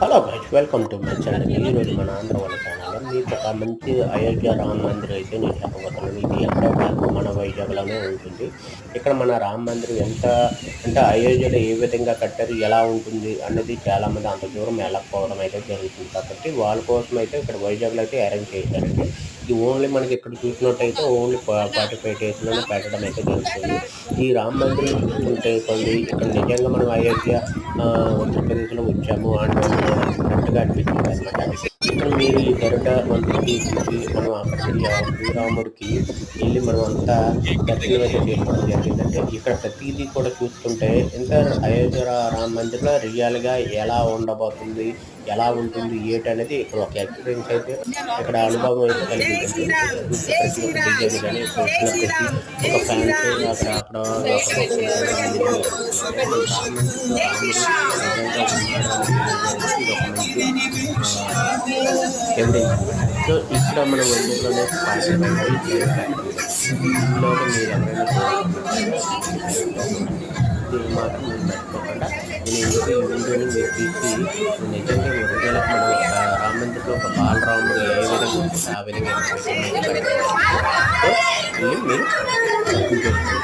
Hello guys welcome to my channel ఈరోజు మన ఆంధ్ర వాళ్ళ ఛానల్లో మీకు ఒక మంచి అయోధ్య రామ మందిర్ అయితే నేను చెప్పబోతున్నాను. ఇది ఎక్కడ మన వైజాగ్లోనే ఉంటుంది. ఇక్కడ మన రామ మందిరం ఎంత అంటే అయోధ్యలో ఏ విధంగా కట్టారు ఎలా ఉంటుంది అన్నది చాలామంది అంత దూరం వెళ్ళకపోవడం అయితే జరుగుతుంది. కాబట్టి వాళ్ళ కోసం అయితే ఇక్కడ వైజాగ్లో అయితే అరేంజ్ చేశారండి. ఇది ఓన్లీ మనకి ఇక్కడ చూసినట్టయితే ఓన్లీ ఫార్టీ ఫైవ్ డేస్లోనే పెట్టడం అయితే జరుగుతుంది. ఈ రామ మందిరం చూసుకుంటే కొన్ని ఇక్కడ నిజంగా మనం అయోధ్య ఉత్తరప్రదేశ్లో వచ్చాము అంటే కరెక్ట్గా అనిపించింది. అనమాట మీరు ఈ గరుడ మందికి చూసి మనం అక్కడికి శ్రీరాముడికి వెళ్ళి మనం అంతా దర్శనం అయితే చేసుకోవడం జరిగిందంటే ఇక్కడ ప్రతిదీ కూడా చూస్తుంటే ఎంత అయోధ్య రామ మందిర్లో రియల్గా ఎలా ఉండబోతుంది ఎలా ఉంటుంది ఏంటి అనేది ఇక్కడ ఒక ఎక్స్పీరియన్స్ అయితే ఇక్కడ అనుభవం అయితే కలిగింది ప్రతి ఒక్క డిజైన్ కానీ ఇక్కడ వచ్చిన ప్రతి ఒక ఫ్యాన్స్ అక్కడ అక్కడ ఒక సో ఇక్కడ మన వందలోనే పార్టీ ఇందులో మీరు ఎవరైనా దీన్ని మాత్రం మీరు మర్చిపోకుండా నేను ఎందుకు ఈ వీడియోని మీరు తీసి నిజంగా ఒరిజినల్ మనం ఒక రామ మందిర్లో ఒక బాలరాముడు ఏ విధంగా ఉంటుందో ఆ విధంగా సో వెళ్ళి మీరు చూసుకోండి